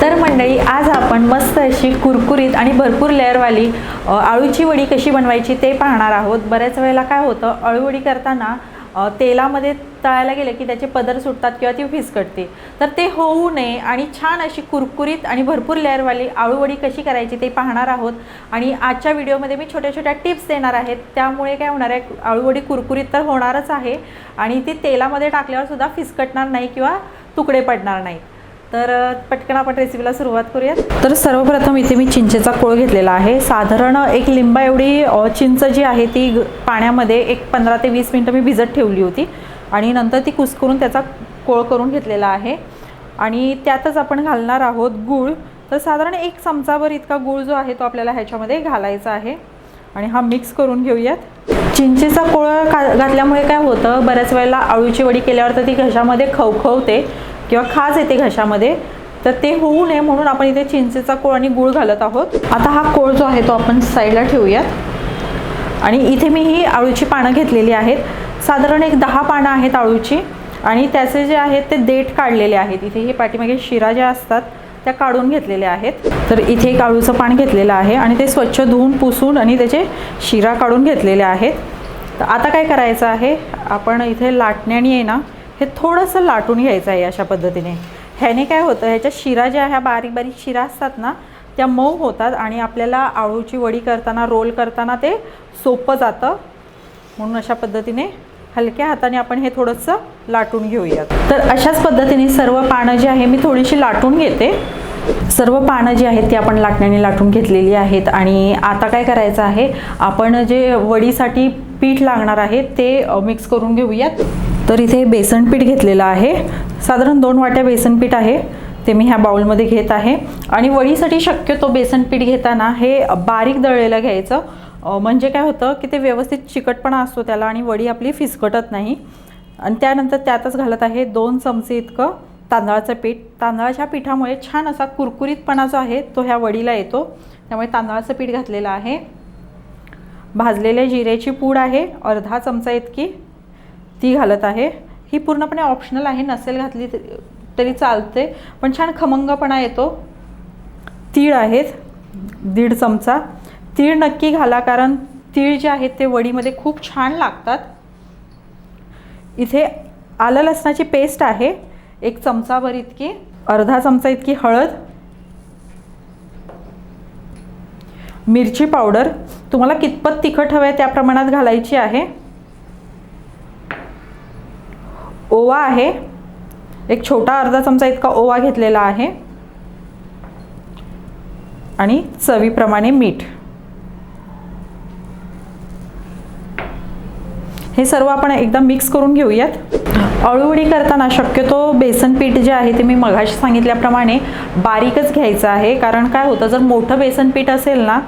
तर मंडळी आज आपण मस्त अशी कुरकुरीत आणि भरपूर लेअरवाली आळूची वडी कशी बनवायची ते पाहणार आहोत. बऱ्याच वेळेला काय होतं अळूवडी करताना तेलामध्ये तळायला गेलं की त्याचे पदर सुटतात किंवा ती फिसकटते. तर ते होऊ नये आणि छान अशी कुरकुरीत आणि भरपूर लेअरवाली आळूवडी कशी करायची ते पाहणार आहोत. आणि आजच्या व्हिडिओमध्ये मी छोट्या छोट्या टिप्स देणार आहेत. त्यामुळे काय होणार आहे आळूवडी कुरकुरीत तर होणारच आहे आणि ती तेलामध्ये टाकल्यावर सुद्धा फिसकटणार नाही किंवा तुकडे पडणार नाहीत तर पटकन आपण रेसिपीला सुरुवात करूयात. तर सर्वप्रथम इथे मी चिंचेचा कोळ घेतलेला आहे. साधारण एक लिंबा एवढी चिंच जी आहे ती पाण्यामध्ये एक पंधरा ते वीस मिनटं मी भिजत ठेवली होती. आणि नंतर ती कुस्करून त्याचा कोळ करून घेतलेला आहे. आणि त्यातच आपण घालणार आहोत गूळ. तर साधारण एक चमचाभर इतका गूळ जो आहे तो आपल्याला ह्याच्यामध्ये घालायचा आहे. आणि हा मिक्स करून घेऊयात. चिंचेचा कोळ का घातल्यामुळे काय होतं बऱ्याच वेळेला आळूची वडी केल्यावर तर ती घशामध्ये खवखवते. किंवा खाज येते घशामध्ये तर ते होऊ नये म्हणून आपण इथे चिंचेचा कोळ आणि गूळ घालत आहोत. आता हा कोळ जो आहे तो आपण साईडला ठेवूयात. आणि इथे मी ही आळूची पानं घेतलेली आहेत. साधारण एक दहा पानं आहेत आळूची. आणि त्याचे जे आहेत ते देठ काढलेले आहेत. इथे हे पाठीमागे शिरा ज्या असतात त्या काढून घेतलेल्या आहेत. तर इथे एक आळूचं पान घेतलेलं आहे आणि ते स्वच्छ धुवून पुसून आणि त्याचे शिरा काढून घेतलेले आहेत. तर आता काय करायचं आहे? आपण इथे लाटण्याने आहे ना हे थोडंसं लाटून घ्यायचं आहे अशा पद्धतीने. ह्याने काय होतं ह्याच्या शिरा ज्या ह्या बारीक बारीक शिरा असतात ना त्या मऊ होतात आणि आपल्याला आळूची वडी करताना रोल करताना ते सोपं जातं. म्हणून अशा पद्धतीने हलक्या हाताने आपण हे थोडंसं लाटून घेऊयात. तर अशाच पद्धतीने सर्व पानं जी आहे मी थोडीशी लाटून घेते. सर्व पानं जी आहेत ती आपण लाटण्याने लाटून घेतलेली आहेत. आणि आता काय करायचं आहे आपण जे वडीसाठी पीठ लागणार आहे ते मिक्स करून घेऊयात. तर इथे बेसन पीठ घेतलेलं आहे. साधारण दोन वाट्या बेसन पीठ आहे. ते मी ह्या बाउलमध्ये घेत आहे. आणि वडीसाठी शक्यतो बेसन पीठ घेताना हे बारीक दळलेलं घ्यायचं. म्हणजे काय होतं की ते व्यवस्थित चिकटपणा असतो त्याला आणि वडी आपली फिसकटत नाही. आणि त्यानंतर त्यातच घालत आहे दोन चमचे इतकं तांदळाचं पीठ. तांदळाच्या पिठामुळे छान असा कुरकुरीतपणा जो आहे तो ह्या वडीला येतो. त्यामुळे तांदळाचं पीठ घातलेलं आहे. भाजलेल्या जिऱ्याची पूड आहे. अर्धा चमचा इतकी. ती घालत आहे. ही पूर्णपणे ऑप्शनल आहे नसेल घातली तरी- तरी चालते. पण छान खमंगपणा येतो. तीळ आहेत दीड चमचा. तीळ नक्की घाला कारण तीळ जे आहेत ते वडीमध्ये खूप छान लागतात. इथे आलं लसणाची पेस्ट आहे. एक चमचाभर इतकी अर्धा चमचा इतकी हळद. मिरची पावडर. तुम्हाला कितपत तिखट हवं आहे त्या प्रमाणात घालायची आहे. ओवा आहे. एक छोटा अर्धा चमचा इतका ओवा घेतलेला आहे. आणि चवीप्रमाणे मीठ. हे सर्व आपण एकदा मिक्स करून घेऊयात. अळूवडी करताना शक्यतो बेसन पीठ जे आहे ते मी मघाशी सांगितल्याप्रमाणे बारीकच घ्यायचं आहे. कारण काय होतं जर मोठं बेसन पीठ असेल ना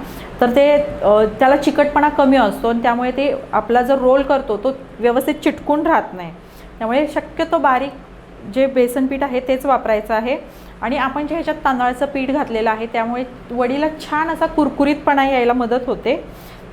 तर ते त्याला चिकटपणा कमी असतो आणि त्यामुळे ते आपला जर रोल करतो तो व्यवस्थित चिटकून राहत नाही. त्यामुळे शक्यतो बारीक जे बेसन पीठ आहे तेच वापरायचं आहे. आणि आपण जे ह्याच्यात तांदळाचं पीठ घातलेलं आहे त्यामुळे वडीला छान असा कुरकुरीतपणा यायला मदत होते.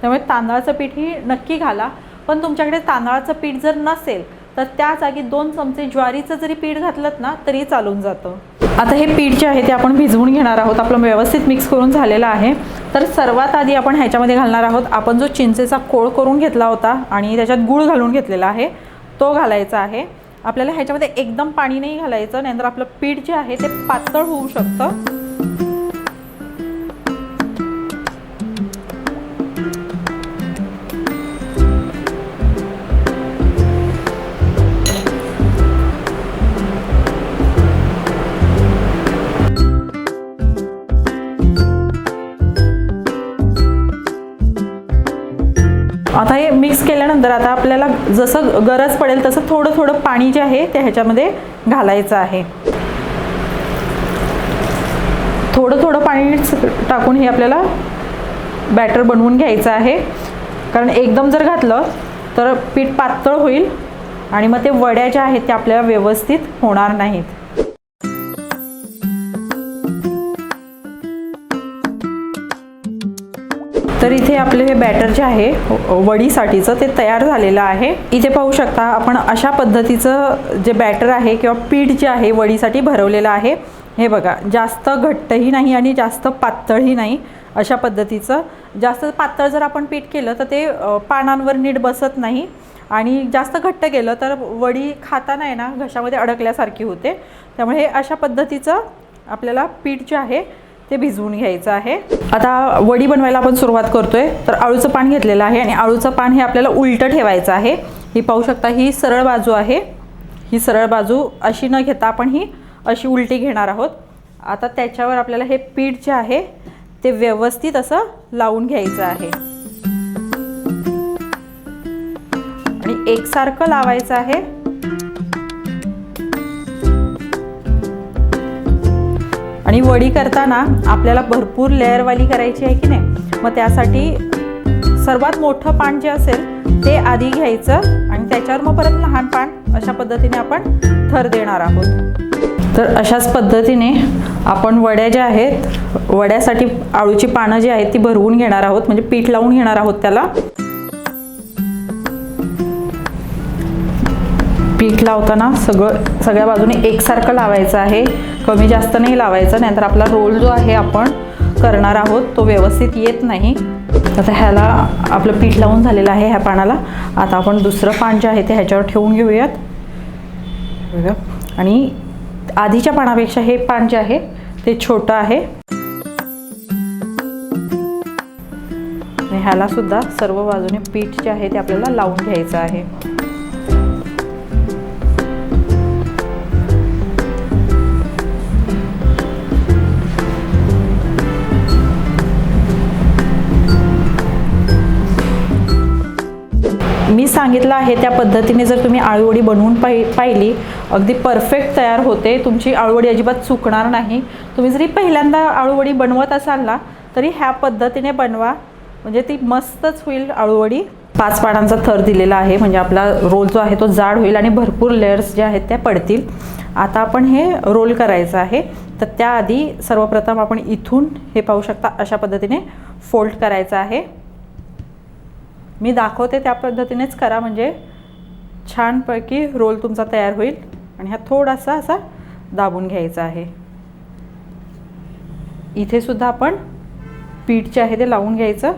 त्यामुळे तांदळाचं पीठ ही नक्की घाला. पण तुमच्याकडे तांदळाचं पीठ जर नसेल तर त्या जागी दोन चमचे ज्वारीचं जरी पीठ घातलं ना तरी चालून जातं. आता हे पीठ जे आहे ते आपण भिजवून घेणार आहोत. आपलं व्यवस्थित मिक्स करून झालेलं आहे. तर सर्वात आधी आपण ह्याच्यामध्ये घालणार आहोत. आपण जो चिंचेचा कोळ करून घेतला होता आणि त्याच्यात गूळ घालून घेतलेला आहे. तो घालायचा आहे. आपल्याला ह्याच्यामध्ये एकदम पाणी नाही घालायचं नाहीतर आपलं पीठ जे आहे ते पातळ होऊ शकतं. तर आता आपल्याला जसं गरज पडेल तसं थोडं थोडं पाणी जे आहे ते ह्याच्यामध्ये घालायचं आहे. थोडं थोडं पाणी टाकून हे आपल्याला बॅटर बनवून घ्यायचं आहे. कारण एकदम जर घातलं तर पीठ पातळ होईल आणि मग ते वड्या ज्या आहेत त्या आपल्याला व्यवस्थित होणार नाहीत. तर इथे आपले हे बॅटर जे आहे वडीसाठीचं ते तयार झालेलं आहे. इथे पाहू शकता आपण अशा पद्धतीचं जे बॅटर आहे किंवा पीठ जे आहे वडीसाठी भरवलेलं आहे. हे बघा जास्त घट्टही नाही आणि जास्त पातळही नाही अशा पद्धतीचं. जास्त पातळ जर आपण पीठ केलं तर ते पानांवर नीट बसत नाही. आणि जास्त घट्ट केलं तर वडी खाताना आहे ना घशामध्ये अडकल्यासारखी होते. त्यामुळे हे अशा पद्धतीचं आपल्याला पीठ जे आहे ते भिजवून घ्यायचं आहे. आता वडी बनवायला आपण सुरुवात करतोय. तर आळूचं पान घेतलेलं आहे आणि आळूचं पान हे आपल्याला उलटं ठेवायचं आहे. ही पाहू शकता ही सरळ बाजू आहे. ही सरळ बाजू अशी न घेता आपण ही अशी उलटी घेणार आहोत. आता त्याच्यावर आपल्याला हे पीठ जे आहे ते व्यवस्थित असं लावून घ्यायचं आहे. आणि एकसारखं लावायचं आहे. आणि वडी करताना आपल्याला भरपूर लेअरवाली करायची आहे की नाही? मग त्यासाठी सर्वात मोठं पान जे असेल ते आधी घ्यायचं आणि त्याच्यावर मग परत लहान पान अशा पद्धतीने आपण थर देणार आहोत. तर अशाच पद्धतीने आपण वड्या ज्या आहेत वड्यासाठी आळूची पानं जी आहेत ती भरवून घेणार आहोत म्हणजे पीठ लावून घेणार आहोत त्याला. पीठ लावताना सगळं सगळ्या बाजूने एकसारखं लावायचं आहे. कमी जास्त नाही लावायचं नाहीतर आपला रोल जो आहे आपण करणार आहोत तो व्यवस्थित येत नाही. आता ह्याला आपलं पीठ लावून झालेलं आहे ह्या पानाला. आता आपण दुसरं पान जे आहे ते ह्याच्यावर ठेवून घेऊयात. आणि आधीच्या पानापेक्षा हे पान जे आहे ते छोटं आहे. ह्याला सुद्धा सर्व बाजूने पीठ जे आहे ते आपल्याला लावून घ्यायचं आहे. मी सांगितलं आहे त्या पद्धतीने जर तुम्ही आळूवडी बनवून पाहि पाहिली अगदी परफेक्ट तयार होते. तुमची आळूवडी अजिबात चुकणार नाही. तुम्ही जरी पहिल्यांदा आळूवडी बनवत असाल ना तरी ह्या पद्धतीने बनवा. म्हणजे ती मस्तच होईल आळूवडी. पाच पानांचा थर दिलेला आहे. म्हणजे आपला रोल जो आहे तो जाड होईल आणि भरपूर लेअर्स जे आहेत त्या पडतील. आता आपण हे रोल करायचं आहे. तर त्याआधी सर्वप्रथम आपण इथून हे पाहू शकता अशा पद्धतीने फोल्ड करायचं आहे. मी दाखवते त्या पद्धतीनेच करा म्हणजे छानपैकी रोल तुमचा तयार होईल आणि हा थोडासा असा दाबून घ्यायचा आहे. इथे सुद्धा आपण पीठ जे आहे ते लावून घ्यायचं.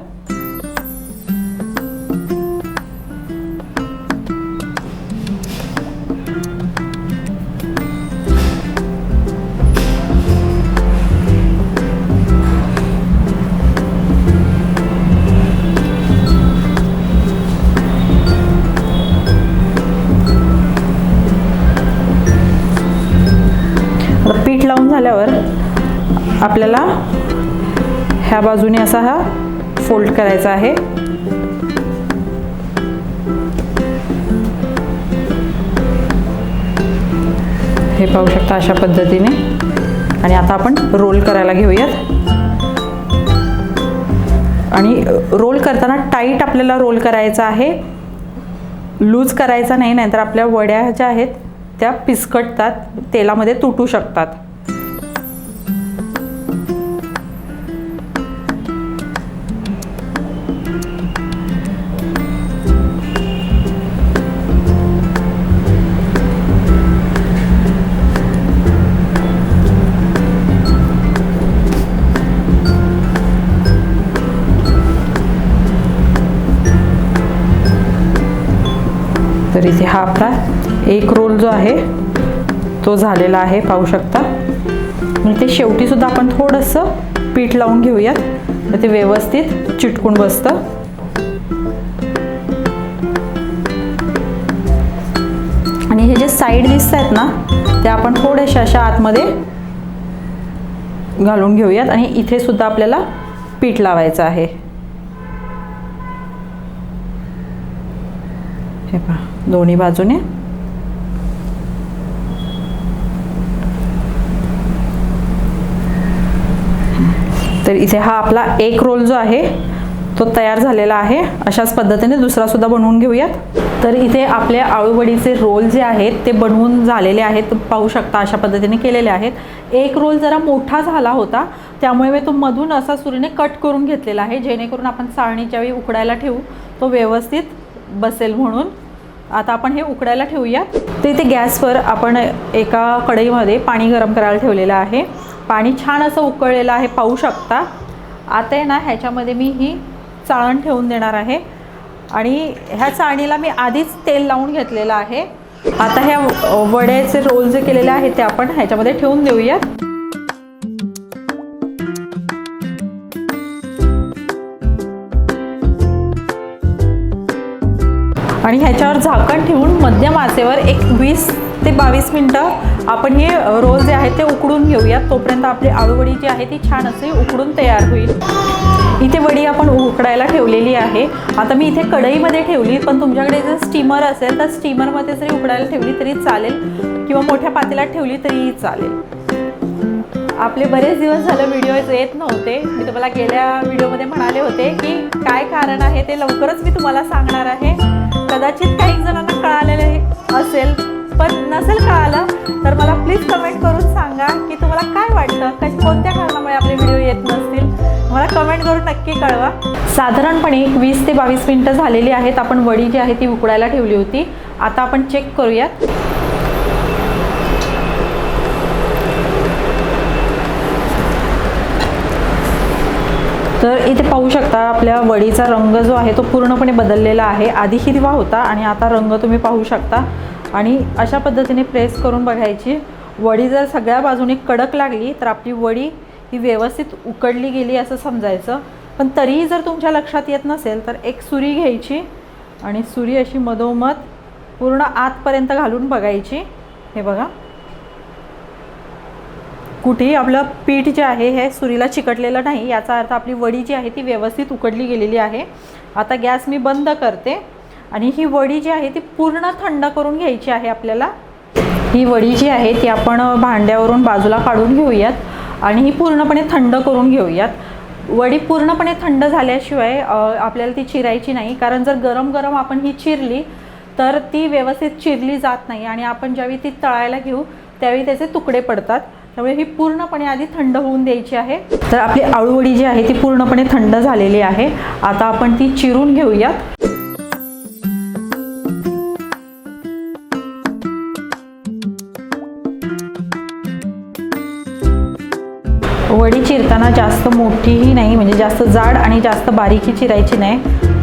झाल्यावर आपल्याला ह्या बाजूने असा हा फोल्ड करायचा आहे. हे पाहू शकता अशा पद्धतीने. आणि आता आपण रोल करायला घेऊयात. आणि रोल करताना टाईट आपल्याला रोल करायचा आहे. लूज करायचा नाही नाहीतर आपल्या वड्या ज्या आहेत त्या पिसकटतात तेलामध्ये तुटू शकतात. तर इथे हा आपला एक रोल जो आहे तो झालेला आहे पाहू शकता. आणि ते शेवटी सुद्धा आपण थोडंसं पीठ लावून घेऊयात. मग ते व्यवस्थित चिटकून बसतं. आणि हे जे साईड दिसत आहेत ना ते आपण थोड्याशा अशा आतमध्ये घालून घेऊयात. आणि इथे सुद्धा आपल्याला पीठ लावायचं आहे. हे पहा. दोन्ही बाजूने. तर इथे हा आपला एक रोल जो आहे तो तयार झालेला आहे. अशाच पद्धतीने दुसरा सुद्धा बनवून घेऊयात. तर इथे आपले आळूवडीचे रोल जे आहेत ते बनवून झालेले आहेत. पाहू शकता अशा पद्धतीने केलेले आहेत. एक रोल जरा मोठा झाला होता. त्यामुळे मी तो मधून असा सुरीने कट करून घेतलेला आहे जेणेकरून आपण चाळणीच्या वेळी उकडायला ठेवू. तो व्यवस्थित बसेल म्हणून. आता आपण हे उकडायला ठेवूया तर इथे गॅसवर आपण एका कढईमध्ये पाणी गरम करायला ठेवलेलं आहे. पाणी छान असं उकळलेलं आहे पाहू शकता. आता आहे ना ह्याच्यामध्ये मी ही चाळण ठेवून देणार आहे. आणि ह्या चाळणीला मी आधीच तेल लावून घेतलेलं आहे. आता ह्या वड्याचे रोल जे केलेले आहेत ते आपण ह्याच्यामध्ये ठेवून देऊयात. आणि ह्याच्यावर झाकण ठेवून मध्यम आचेवर एक वीस ते बावीस मिनटं आपण हे रोल जे आहे ते उकडून घेऊयात. तोपर्यंत आपली आळूवडी जी आहे ती छान असे उकडून तयार होईल. इथे वडी आपण उकडायला ठेवलेली आहे. आता मी इथे कढईमध्ये ठेवली पण तुमच्याकडे जर स्टीमर असेल तर स्टीमरमध्ये जरी उकडायला ठेवली तरी चालेल. किंवा मोठ्या पातेल्यात ठेवली तरीही चालेल. आपले बरेच दिवस झालं व्हिडिओज येत नव्हते. मी तुम्हाला गेल्या व्हिडिओमध्ये म्हणाले होते की काय कारण आहे ते लवकरच मी तुम्हाला सांगणार आहे. कदाचित काही जणांना हे असेल पण नसेल कळालं तर मला प्लीज कमेंट करून सांगा की तुम्हाला काय वाटतं? कश कोणत्या कारणामुळे आपले व्हिडिओ येत नसतील? मला कमेंट करून नक्की कळवा. साधारणपणे वीस ते बावीस मिनटं झालेली आहेत. आपण वडी जी आहे ती उकडायला ठेवली होती. आता आपण चेक करूयात. तर इथे पाहू शकता आपल्या वडीचा रंग जो आहे तो पूर्णपणे बदललेला आहे. आधी हिरवा होता आणि आता रंग तुम्ही पाहू शकता. आणि अशा पद्धतीने प्रेस करून बघायची. वडी जर सगळ्या बाजूने कडक लागली तर आपली वडी ही व्यवस्थित उकडली गेली असं समजायचं. पण तरीही जर तुमच्या लक्षात येत नसेल तर एक सुरी घ्यायची आणि सुरी अशी मधोमध पूर्ण आतपर्यंत घालून बघायची. हे बघा. कुठेही आपलं पीठ जे आहे हे सुरीला चिकटलेलं नाही. याचा अर्थ आपली वडी जी आहे ती व्यवस्थित उकडली गेलेली आहे. आता गॅस मी बंद करते आणि ही वडी जी आहे ती पूर्ण थंड करून घ्यायची आहे आपल्याला. ही वडी जी आहे ती आपण भांड्यावरून बाजूला काढून घेऊयात आणि ही पूर्णपणे थंड करून घेऊयात. वडी पूर्णपणे थंड झाल्याशिवाय आपल्याला ती चिरायची नाही. कारण जर गरम गरम आपण ही चिरली तर ती व्यवस्थित चिरली जात नाही आणि आपण ज्यावेळी ती तळायला घेऊ त्यावेळी त्याचे तुकडे पडतात. त्यामुळे ही पूर्णपणे आधी थंड होऊन द्यायची आहे. तर आपली आळूवडी जी आहे ती पूर्णपणे थंड झालेली आहे. आता आपण ती चिरून घेऊयात. वडी चिरताना जास्त मोठीही नाही म्हणजे जास्त जाड आणि जास्त बारीकी चिरायची नाही.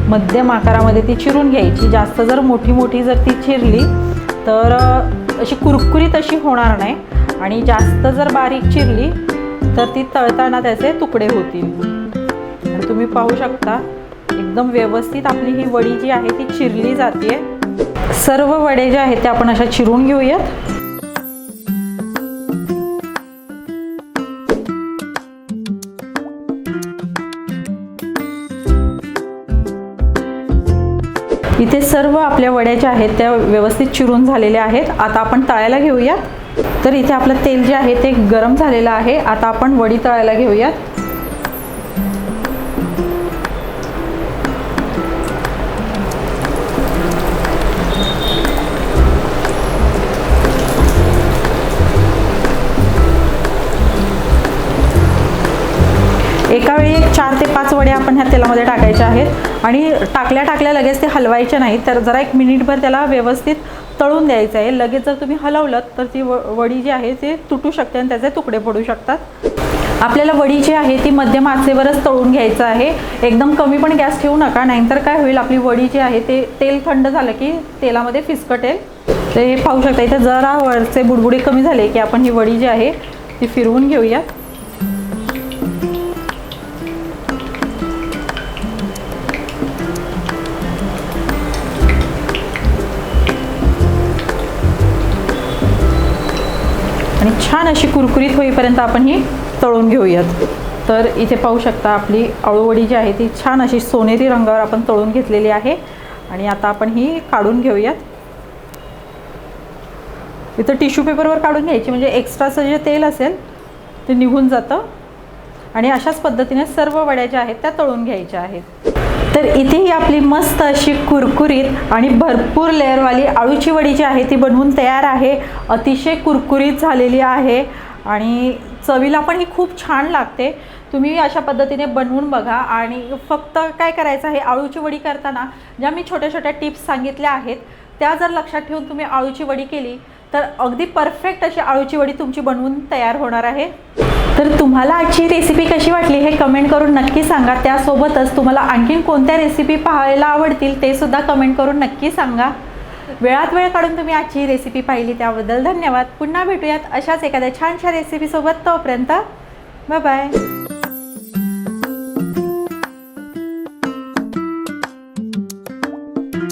मध्यम आकारामध्ये ती चिरून घ्यायची. जास्त जर मोठी मोठी जर ती चिरली तर अशी कुरकुरीत अशी होणार नाही. आणि जास्त जर बारीक चिरली तर ती तळताना त्याचे तुकडे होतील. तुम्ही पाहू शकता एकदम व्यवस्थित आपली ही वडी जी आहे ती चिरली जाते सर्व वडे जे आहेत ते आपण अशा चिरून घेऊयात. इथे सर्व आपल्या वड्या ज्या आहेत त्या व्यवस्थित चिरून झालेल्या आहेत. आता आपण तळायला घेऊयात. तर इथे आपलं तेल जे आहे ते गरम झालेलं आहे. आता आपण वडी तळायला घेऊयात. एका वेळी एक चार ते पाच वड्या आपण ह्या तेलामध्ये टाकायच्या आहेत. आणि टाकल्या टाकल्या लगेच ते हलवायचे नाही तर जरा एक मिनिटभर त्याला व्यवस्थित तळून द्यायचं आहे. लगेच जर तुम्ही हलवलं तर ती व वडी जी आहे ते तुटू शकते आणि त्याचे तुकडे पडू शकतात. आपल्याला वडी जी आहे ती मध्यम आचेवरच तळून घ्यायचं आहे. एकदम कमी पण गॅस ठेवू नका नाहीतर काय होईल आपली वडी जी आहे ते तेल थंड झालं की तेलामध्ये फिसकटेल. ते हे पाहू शकता इथे जरा वरचे बुडबुडे कमी झाले की आपण ही वडी जी आहे ती फिरवून घेऊयात. छान अशी कुरकुरीत होईपर्यंत आपण ही तळून घेऊयात. तर इथे पाहू शकता आपली अळूवडी जी आहे ती छान अशी सोनेरी रंगावर आपण तळून घेतलेली आहे. आणि आता आपण ही काढून घेऊयात. इथं टिश्यू पेपरवर काढून घ्यायची म्हणजे एक्स्ट्राचं जे तेल असेल ते निघून जातं. आणि अशाच पद्धतीने सर्व वड्या ज्या आहेत त्या तळून घ्यायच्या आहेत. तर इथे ही आपली मस्त अशी कुरकुरीत आणि भरपूर लेअरवाली आळूची वडी जी आहे ती बनवून तयार आहे. अतिशय कुरकुरीत झालेली आहे आणि चवीला पण ही खूप छान लागते. तुम्ही अशा पद्धतीने बनवून बघा आणि फक्त काय करायचं आहे आळूची वडी करताना ज्या मी छोट्या छोट्या टिप्स सांगितल्या आहेत त्या जर लक्षात ठेवून तुम्ही आळूची वडी केली तर अगदी परफेक्ट अशी आळूची वडी तुमची बनवून तयार होणार आहे. तर तुम्हाला आजची रेसिपी कशी वाटली हे कमेंट करून नक्की सांगा. त्यासोबतच तुम्हाला आणखीन कोणत्या रेसिपी पाहायला आवडतील ते सुद्धा कमेंट करून नक्की सांगा. वेळात वेळ काढून तुम्ही आजची रेसिपी पाहिली त्याबद्दल धन्यवाद. पुन्हा भेटूयात अशाच एखाद्या छानशा रेसिपीसोबत तोपर्यंत बाय बाय